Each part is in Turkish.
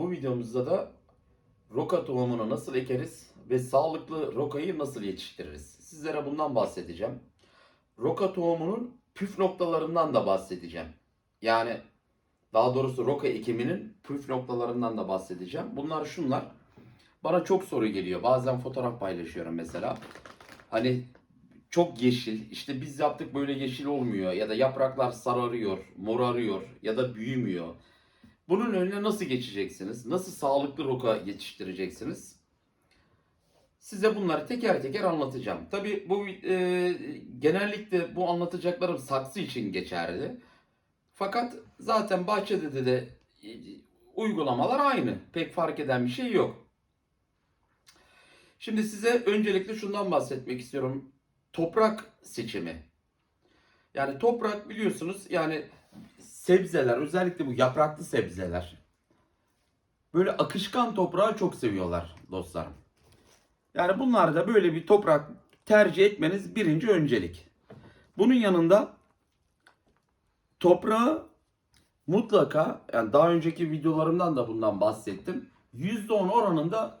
Bu videomuzda da roka tohumunu nasıl ekeriz ve sağlıklı rokayı nasıl yetiştiririz? Sizlere bundan bahsedeceğim. Roka tohumunun püf noktalarından da bahsedeceğim. Yani daha doğrusu roka ekiminin püf noktalarından da bahsedeceğim. Bunlar şunlar. Bana çok soru geliyor. Bazen fotoğraf paylaşıyorum mesela. Hani çok yeşil. İşte biz yaptık böyle yeşil olmuyor ya da yapraklar sararıyor, morarıyor ya da büyümüyor. Bunun önüne nasıl geçeceksiniz? Nasıl sağlıklı roka yetiştireceksiniz? Size bunları teker teker anlatacağım. Tabi bu e, genellikle bu anlatacaklarım saksı için geçerli. Fakat zaten bahçede de, de uygulamalar aynı. Pek fark eden bir şey yok. Şimdi size öncelikle şundan bahsetmek istiyorum. Toprak seçimi. Yani toprak biliyorsunuz yani sebzeler özellikle bu yapraklı sebzeler böyle akışkan toprağı çok seviyorlar dostlarım. Yani bunlarda böyle bir toprak tercih etmeniz birinci öncelik. Bunun yanında toprağı mutlaka yani daha önceki videolarımdan da bundan bahsettim. %10 oranında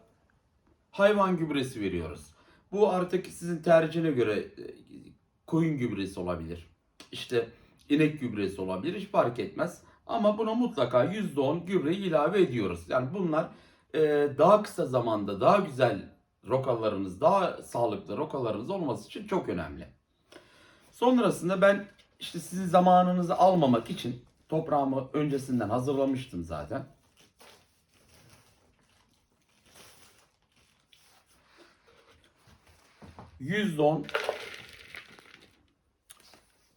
hayvan gübresi veriyoruz. Bu artık sizin tercihine göre e, koyun gübresi olabilir. İşte inek gübresi olabilir. Hiç fark etmez. Ama buna mutlaka %10 gübreyi ilave ediyoruz. Yani bunlar e, daha kısa zamanda daha güzel rokalarınız, daha sağlıklı rokalarınız olması için çok önemli. Sonrasında ben işte sizin zamanınızı almamak için toprağımı öncesinden hazırlamıştım zaten. %10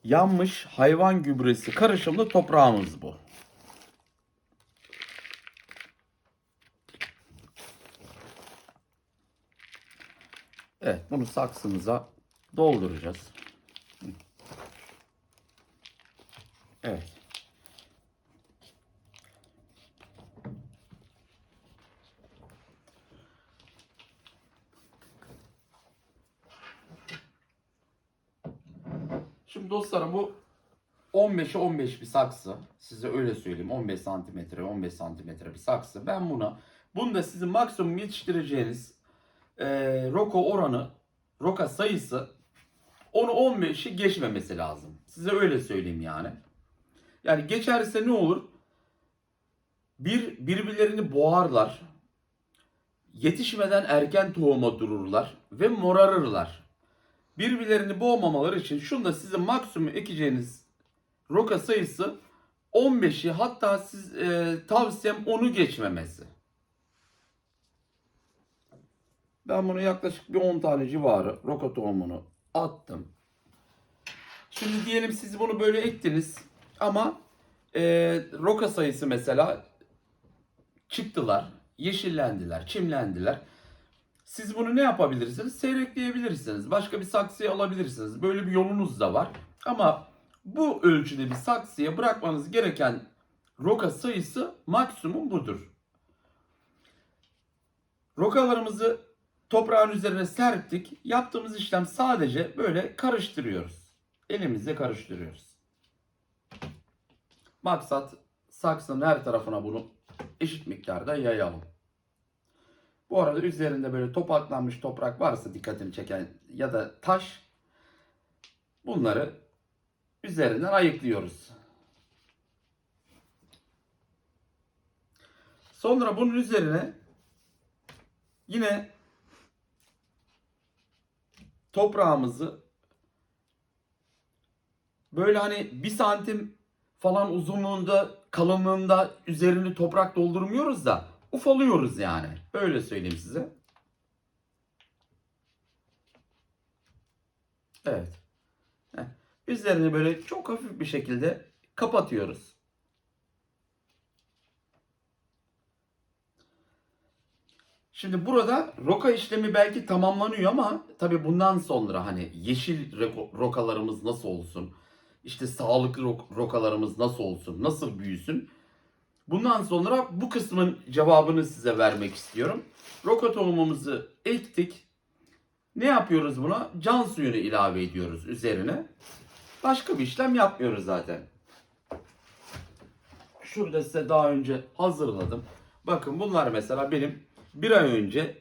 yanmış hayvan gübresi karışımlı toprağımız bu. Evet bunu saksımıza dolduracağız. Evet. Dostlarım bu 15'e 15 bir saksı. Size öyle söyleyeyim. 15 santimetre 15 santimetre bir saksı. Ben buna bunda sizin maksimum yetiştireceğiniz e, roka oranı roka sayısı onu 15'i geçmemesi lazım. Size öyle söyleyeyim yani. Yani geçerse ne olur? Bir birbirlerini boğarlar. Yetişmeden erken tohuma dururlar ve morarırlar. Birbirlerini boğmamaları için şunda sizin maksimum ekeceğiniz roka sayısı 15'i hatta siz e, tavsiyem onu geçmemesi. Ben bunu yaklaşık bir 10 tane civarı roka tohumunu attım. Şimdi diyelim siz bunu böyle ektiniz ama e, roka sayısı mesela çıktılar, yeşillendiler, çimlendiler. Siz bunu ne yapabilirsiniz? Seyrekleyebilirsiniz. Başka bir saksıya alabilirsiniz. Böyle bir yolunuz da var. Ama bu ölçüde bir saksıya bırakmanız gereken roka sayısı maksimum budur. Rokalarımızı toprağın üzerine serptik. Yaptığımız işlem sadece böyle karıştırıyoruz. Elimizle karıştırıyoruz. Maksat saksının her tarafına bunu eşit miktarda yayalım. Bu arada üzerinde böyle topaklanmış toprak varsa dikkatini çeken ya da taş bunları üzerinden ayıklıyoruz. Sonra bunun üzerine yine toprağımızı böyle hani bir santim falan uzunluğunda kalınlığında üzerini toprak doldurmuyoruz da ufalıyoruz yani. Öyle söyleyeyim size. Evet. Heh. Üzerini böyle çok hafif bir şekilde kapatıyoruz. Şimdi burada roka işlemi belki tamamlanıyor ama tabii bundan sonra hani yeşil rokalarımız nasıl olsun? İşte sağlıklı ro- rokalarımız nasıl olsun? Nasıl büyüsün? Bundan sonra bu kısmın cevabını size vermek istiyorum. Roka tohumumuzu ektik. Ne yapıyoruz buna? Can suyunu ilave ediyoruz üzerine. Başka bir işlem yapmıyoruz zaten. Şurada size daha önce hazırladım. Bakın bunlar mesela benim bir ay önce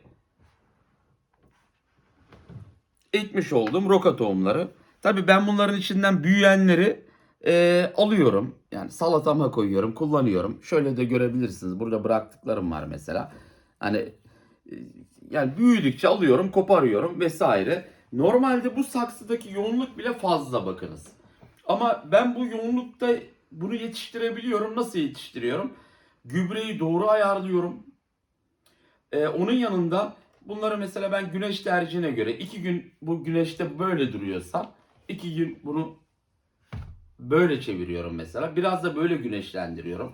ekmiş olduğum roka tohumları. Tabii ben bunların içinden büyüyenleri e, alıyorum. Yani salatama koyuyorum, kullanıyorum. Şöyle de görebilirsiniz. Burada bıraktıklarım var mesela. Hani e, yani büyüdükçe alıyorum, koparıyorum vesaire. Normalde bu saksıdaki yoğunluk bile fazla bakınız. Ama ben bu yoğunlukta bunu yetiştirebiliyorum. Nasıl yetiştiriyorum? Gübreyi doğru ayarlıyorum. Ee, onun yanında bunları mesela ben güneş tercihine göre iki gün bu güneşte böyle duruyorsa iki gün bunu böyle çeviriyorum mesela. Biraz da böyle güneşlendiriyorum.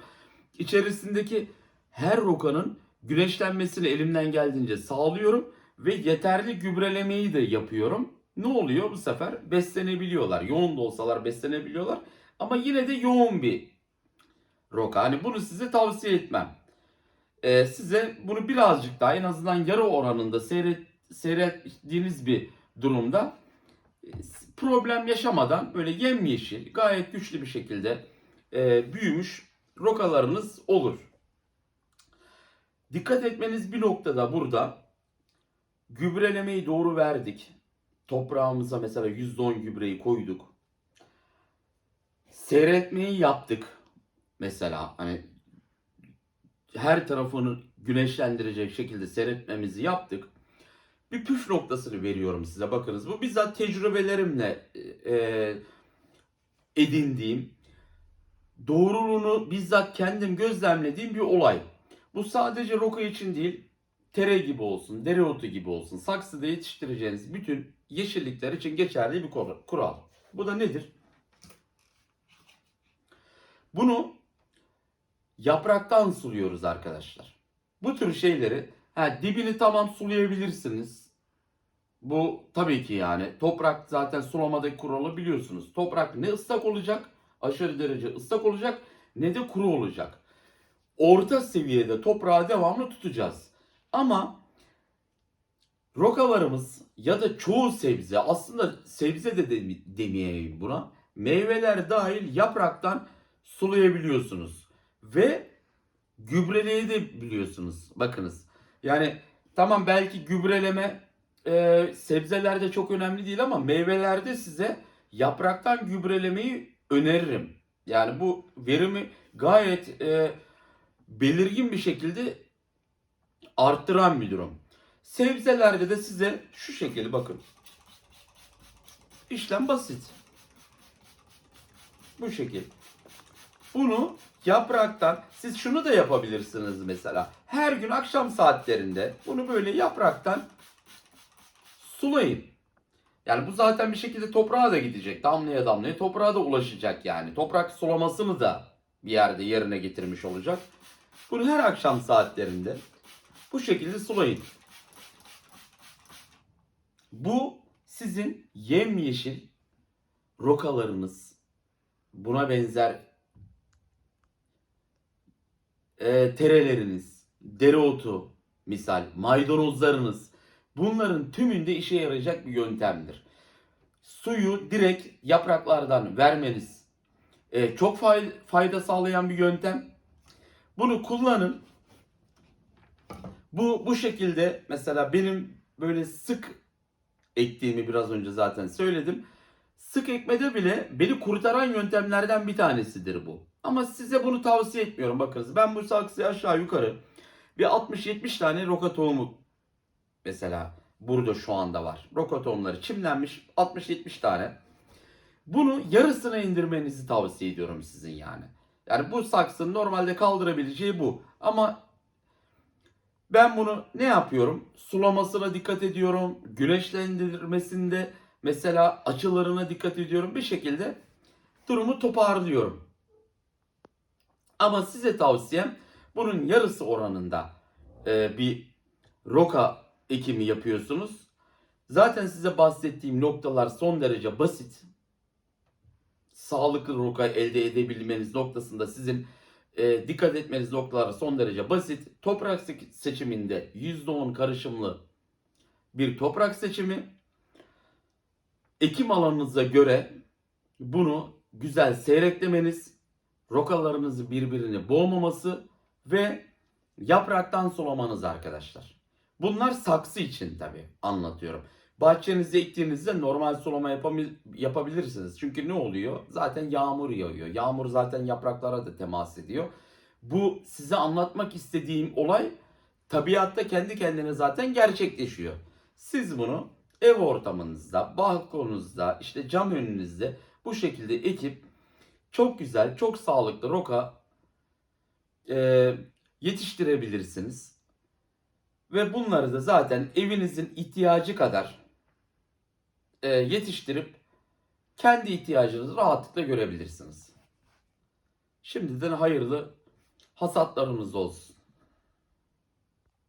İçerisindeki her rokanın güneşlenmesini elimden geldiğince sağlıyorum ve yeterli gübrelemeyi de yapıyorum. Ne oluyor bu sefer? Beslenebiliyorlar. Yoğun da olsalar beslenebiliyorlar. Ama yine de yoğun bir roka. Hani bunu size tavsiye etmem. Ee, size bunu birazcık daha en azından yarı oranında seyret, seyrettiğiniz bir durumda problem yaşamadan böyle yemyeşil gayet güçlü bir şekilde e, büyümüş rokalarınız olur. Dikkat etmeniz bir noktada burada gübrelemeyi doğru verdik. Toprağımıza mesela %10 gübreyi koyduk. Seyretmeyi yaptık. Mesela hani her tarafını güneşlendirecek şekilde seyretmemizi yaptık. Bir püf noktasını veriyorum size. Bakınız bu bizzat tecrübelerimle e, edindiğim, doğruluğunu bizzat kendim gözlemlediğim bir olay. Bu sadece roka için değil, tere gibi olsun, dereotu gibi olsun, saksıda yetiştireceğiniz bütün yeşillikler için geçerli bir kur- kural. Bu da nedir? Bunu yapraktan suluyoruz arkadaşlar. Bu tür şeyleri ha, dibini tamam sulayabilirsiniz. Bu tabii ki yani toprak zaten sulamadaki kuralı biliyorsunuz. Toprak ne ıslak olacak, aşırı derece ıslak olacak ne de kuru olacak. Orta seviyede toprağı devamlı tutacağız. Ama rokalarımız ya da çoğu sebze aslında sebze de demeyeyim buna. Meyveler dahil yapraktan sulayabiliyorsunuz. Ve gübreleyebiliyorsunuz. Bakınız. Yani tamam belki gübreleme e, sebzelerde çok önemli değil ama meyvelerde size yapraktan gübrelemeyi öneririm. Yani bu verimi gayet e, belirgin bir şekilde arttıran bir durum. Sebzelerde de size şu şekilde bakın. İşlem basit. Bu şekil. Bunu yapraktan siz şunu da yapabilirsiniz mesela. Her gün akşam saatlerinde bunu böyle yapraktan sulayın. Yani bu zaten bir şekilde toprağa da gidecek. Damlaya damlaya toprağa da ulaşacak yani. Toprak sulamasını da bir yerde yerine getirmiş olacak. Bunu her akşam saatlerinde bu şekilde sulayın. Bu sizin yemyeşil rokalarınız, buna benzer e, tereleriniz, dereotu misal, maydanozlarınız bunların tümünde işe yarayacak bir yöntemdir. Suyu direkt yapraklardan vermeniz e, çok fay- fayda sağlayan bir yöntem. Bunu kullanın. Bu bu şekilde mesela benim böyle sık ektiğimi biraz önce zaten söyledim. Sık ekmede bile beni kurtaran yöntemlerden bir tanesidir bu. Ama size bunu tavsiye etmiyorum. Bakınız ben bu saksıya aşağı yukarı bir 60-70 tane roka tohumu mesela burada şu anda var. Roka tohumları çimlenmiş 60-70 tane. Bunu yarısına indirmenizi tavsiye ediyorum sizin yani. Yani bu saksının normalde kaldırabileceği bu. Ama ben bunu ne yapıyorum? Sulamasına dikkat ediyorum. Güneşlendirmesinde mesela açılarına dikkat ediyorum. Bir şekilde durumu toparlıyorum. Ama size tavsiyem bunun yarısı oranında e, bir roka ekimi yapıyorsunuz. Zaten size bahsettiğim noktalar son derece basit. Sağlıklı roka elde edebilmeniz noktasında sizin e, dikkat etmeniz noktalar son derece basit. Toprak se- seçiminde %10 karışımlı bir toprak seçimi. Ekim alanınıza göre bunu güzel seyreklemeniz, rokalarınızı birbirini boğmaması ve Yapraktan sulamanız arkadaşlar. Bunlar saksı için tabi anlatıyorum. Bahçenize ektiğinizde normal sulama yapabilirsiniz. Çünkü ne oluyor? Zaten yağmur yağıyor. Yağmur zaten yapraklara da temas ediyor. Bu size anlatmak istediğim olay tabiatta kendi kendine zaten gerçekleşiyor. Siz bunu ev ortamınızda, balkonunuzda, işte cam önünüzde bu şekilde ekip çok güzel, çok sağlıklı roka e, yetiştirebilirsiniz. Ve bunları da zaten evinizin ihtiyacı kadar e, yetiştirip kendi ihtiyacınızı rahatlıkla görebilirsiniz. Şimdiden hayırlı hasatlarınız olsun.